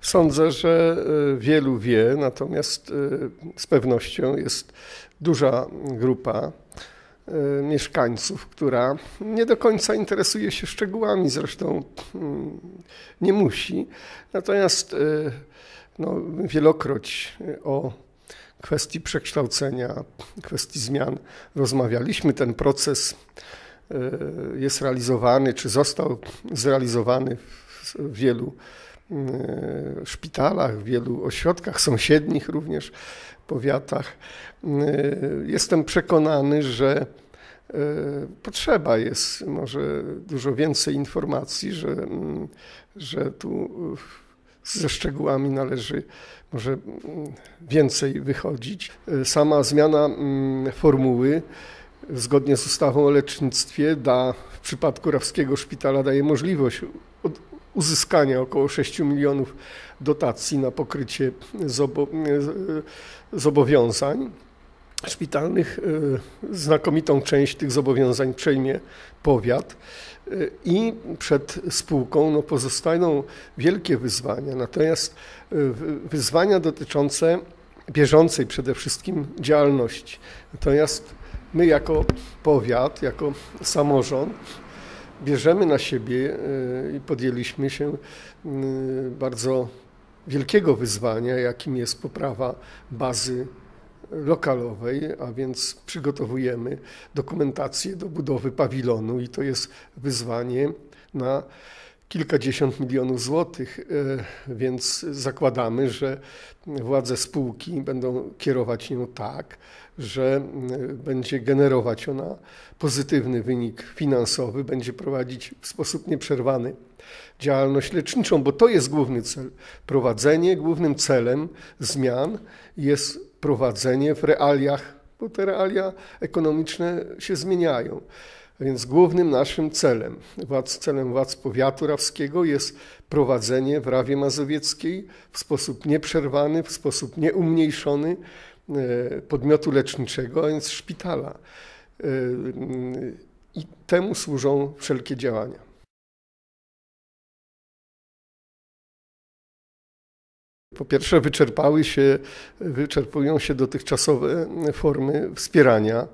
Sądzę, że wielu wie, natomiast z pewnością jest duża grupa mieszkańców, która nie do końca interesuje się szczegółami, zresztą mm, nie musi. Natomiast no, wielokroć o kwestii przekształcenia, kwestii zmian rozmawialiśmy. Ten proces jest realizowany, czy został zrealizowany w wielu szpitalach, w wielu ośrodkach sąsiednich również, powiatach. E, jestem przekonany, że potrzeba jest może dużo więcej informacji, że, że tu ze szczegółami należy może mm, więcej wychodzić. Sama zmiana mm, formuły zgodnie z ustawą o lecznictwie da w przypadku Rawskiego Szpitala daje możliwość uzyskania około 6 milionów dotacji na pokrycie zobowiązań szpitalnych. E, znakomitą część tych zobowiązań przejmie powiat. I przed spółką no, pozostają wielkie wyzwania, natomiast e, wyzwania dotyczące bieżącej przede wszystkim działalności. Natomiast my jako powiat, jako samorząd bierzemy na siebie e, i podjęliśmy się bardzo wielkiego wyzwania, jakim jest poprawa bazy lokalowej, a więc przygotowujemy dokumentację do budowy pawilonu i to jest wyzwanie na kilkadziesiąt milionów złotych, e, więc zakładamy, że władze spółki będą kierować nią tak, że będzie generować ona pozytywny wynik finansowy, będzie prowadzić w sposób nieprzerwany działalność leczniczą, bo to jest główny cel. Prowadzenie, głównym celem zmian jest prowadzenie w realiach, bo te realia ekonomiczne się zmieniają. Więc głównym naszym celem, władz, celem władz powiatu rawskiego jest prowadzenie w Rawie Mazowieckiej w sposób nieprzerwany, w sposób nieumniejszony e, podmiotu leczniczego, a więc szpitala. E, I temu służą wszelkie działania. Po pierwsze, wyczerpały się, wyczerpują się dotychczasowe formy wspierania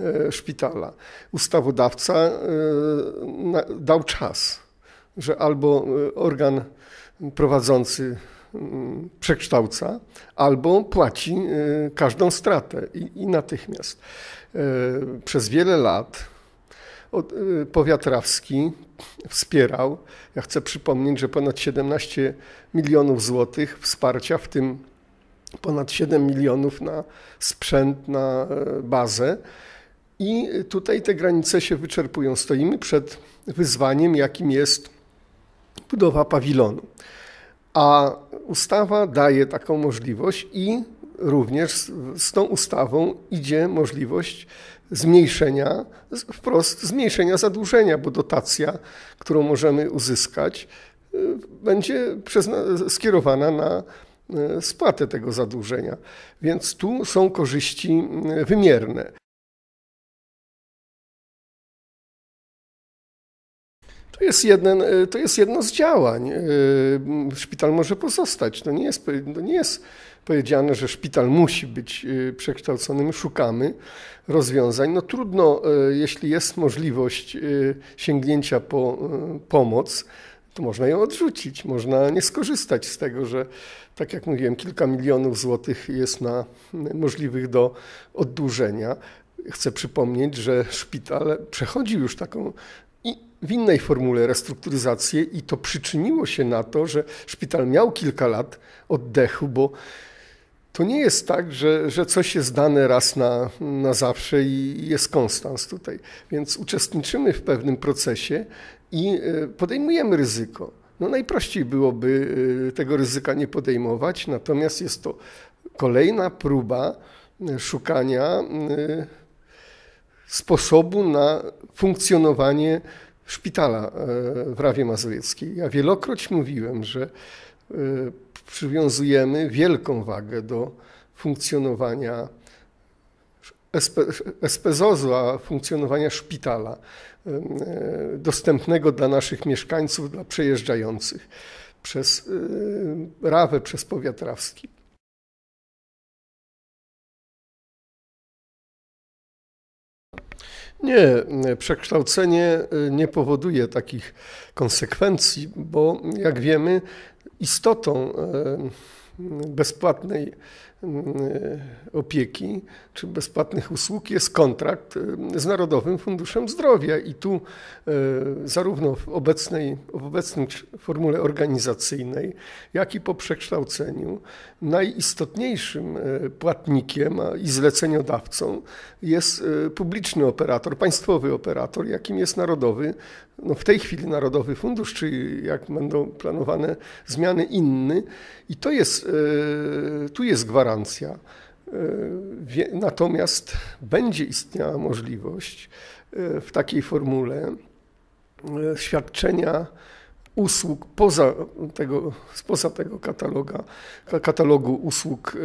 e, szpitala. Ustawodawca e, dał czas, że albo e, organ prowadzący mm, przekształca, albo płaci każdą stratę i, i natychmiast. Przez wiele lat Y, powiat rawski wspierał. Ja chcę przypomnieć, że ponad 17 milionów złotych wsparcia, w tym ponad 7 milionów na sprzęt, na e, bazę. I tutaj te granice się wyczerpują. Stoimy przed wyzwaniem, jakim jest budowa pawilonu. A ustawa daje taką możliwość i również z, z tą ustawą idzie możliwość zmniejszenia, wprost zmniejszenia zadłużenia, bo dotacja, którą możemy uzyskać, y, będzie skierowana na y, spłatę tego zadłużenia. Więc tu są korzyści y, wymierne. To jest, jeden, to jest jedno z działań. Szpital może pozostać. To nie jest, to nie jest powiedziane, że szpital musi być y, przekształcony. My szukamy rozwiązań. No trudno, y, jeśli jest możliwość y, sięgnięcia po pomoc, to można ją odrzucić, można nie skorzystać z tego, że tak jak mówiłem, kilka milionów złotych jest na, możliwych do oddłużenia. Chcę przypomnieć, że szpital przechodził już taką w innej formule restrukturyzację i to przyczyniło się na to, że szpital miał kilka lat oddechu, bo to nie jest tak, że, że coś jest dane raz na, na zawsze i jest konstans tutaj. Więc uczestniczymy w pewnym procesie i e, podejmujemy ryzyko. No najprościej byłoby e, tego ryzyka nie podejmować, natomiast jest to kolejna próba e, szukania sposobu na funkcjonowanie szpitala w Rawie Mazowieckiej. Ja wielokroć mówiłem, że przywiązujemy wielką wagę do funkcjonowania SPZOZ-u, a funkcjonowania szpitala dostępnego dla naszych mieszkańców, dla przejeżdżających. przez Rawę, przez powiat rawski. Nie, przekształcenie nie powoduje takich konsekwencji, bo jak wiemy, istotą bezpłatnej opieki czy bezpłatnych usług jest kontrakt z Narodowym Funduszem Zdrowia. I tu e, zarówno w obecnej, w obecnej formule organizacyjnej, jak i po przekształceniu najistotniejszym płatnikiem i zleceniodawcą jest publiczny operator, państwowy operator, jakim jest Narodowy, no w tej chwili Narodowy Fundusz, czy jak będą planowane zmiany inny. I to jest, tu jest gwarancja Natomiast będzie istniała możliwość e, w takiej formule e, świadczenia usług poza tego, spoza tego kataloga, katalogu usług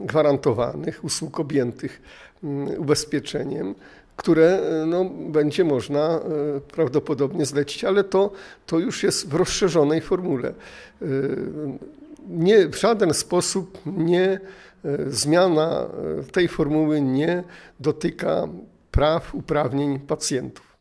gwarantowanych, usług objętych mm, ubezpieczeniem, które no, będzie można prawdopodobnie zlecić, ale to, to już jest w rozszerzonej formule. Nie, w żaden sposób nie zmiana tej formuły nie dotyka praw, uprawnień pacjentów.